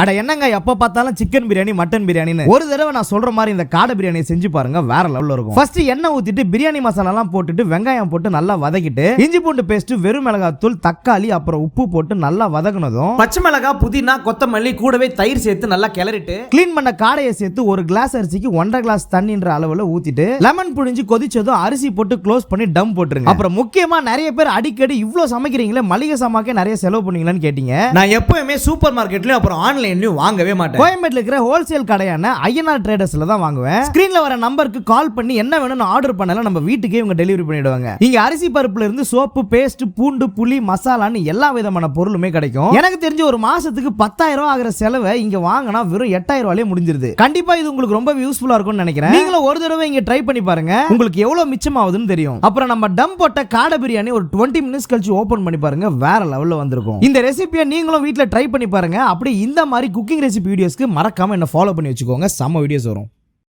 அட என்னங்க எப்ப பார்த்தாலும் சிக்கன் பிரியாணி மட்டன் பிரியாணின்னு ஒரு தடவை நான் சொல்ற மாதிரி இந்த காடை பிரியாணியை செஞ்சு பாருங்க வேற லெவல்ல இருக்கும். ஃபர்ஸ்ட் எண்ணெய் ஊத்திட்டு பிரியாணி மசாலா எல்லாம் போட்டுட்டு வெங்காயம் போட்டு நல்லா வதக்கிட்டு இஞ்சி பூண்டு பேஸ்ட் வெறும் மிளகாத்தூள் தக்காளி அப்புறம் உப்பு போட்டு நல்லா வதக்குனதும் பச்சை மிளகாய் புதினா கொத்தமல்லி கூடவே தயிர் சேர்த்து நல்லா கிளறிட்டு க்ளீன் பண்ண காடையை சேர்த்து ஒரு கிளாஸ் அரிசிக்கு ஒன்றரை கிளாஸ் தண்ணின்ற அளவுல ஊத்திட்டு லெமன் புழிஞ்சு கொதிச்சதும் அரிசி போட்டு க்ளோஸ் பண்ணி டம் போட்டுருங்க. அப்புறம் முக்கியமா நிறைய பேர் அடிக்கடி இவ்ளோ சமைக்கிறீங்களே மளிகை சாமாக்கே நிறைய செலவு பண்ணீங்களான்னு கேட்டீங்க. நான் எப்பவுமே சூப்பர் மார்க்கெட்லயும் அப்புறம் ஆன்லைன்லயும் வாங்கவே மாட்டேன். கோயம்பேட்டில் இருக்கிற ஹோல்சேல் கடையான ஐஎன்ஆர் ட்ரேடர்ஸ்ல தான் வாங்குவேன். ஸ்கிரீன்ல வர நம்பருக்கு கால் பண்ணி என்ன வேணும்னு ஆர்டர் பண்ணல நம்ம வீட்டுக்கே இவங்க டெலிவரி பண்ணிடுவாங்க. இங்க அரிசி பருப்புல இருந்து சோப்பு பேஸ்ட் பூண்டு புளி மசாலான்னு எல்லா விதமான பொருளுமே கிடைக்கும். எனக்கு தெரிஞ்ச ஒரு மாசத்துக்கு பத்தாயிரம் ரூபாய் ஆகிற செலவை இங்க வாங்கினா வெறும் எட்டாயிரம் ரூபாயே முடிஞ்சிருது. கண்டிப்பா இது உங்களுக்கு ரொம்ப யூஸ்ஃபுல்லா இருக்கும்னு நினைக்கிறேன். நீங்களும் ஒரு தடவை இங்க ட்ரை பண்ணி பாருங்க. உங்களுக்கு எவ்வளவு மிச்சமாகுதுன்னு தெரியும். அப்புறம் நம்ம டம் போட்ட காடை பிரியாணி ஒரு டுவெண்ட்டி மினிட்ஸ் கழிச்சு ஓபன் பண்ணி பாருங்க. வேற லெவல்ல வந்திருக்கும். இந்த ரெசிபியை நீங்களும் வீட்டுல ட்ரை பண்ணி பாருங்க. அப்படி இந்த மாதிரி மாதிரி குக்கிங் ரெசிபி வீடியோஸ்க்கு மறக்காம என்ன ஃபாலோ பண்ணி வச்சுக்கோங்க. செம்ம வீடியோஸ் வரும்.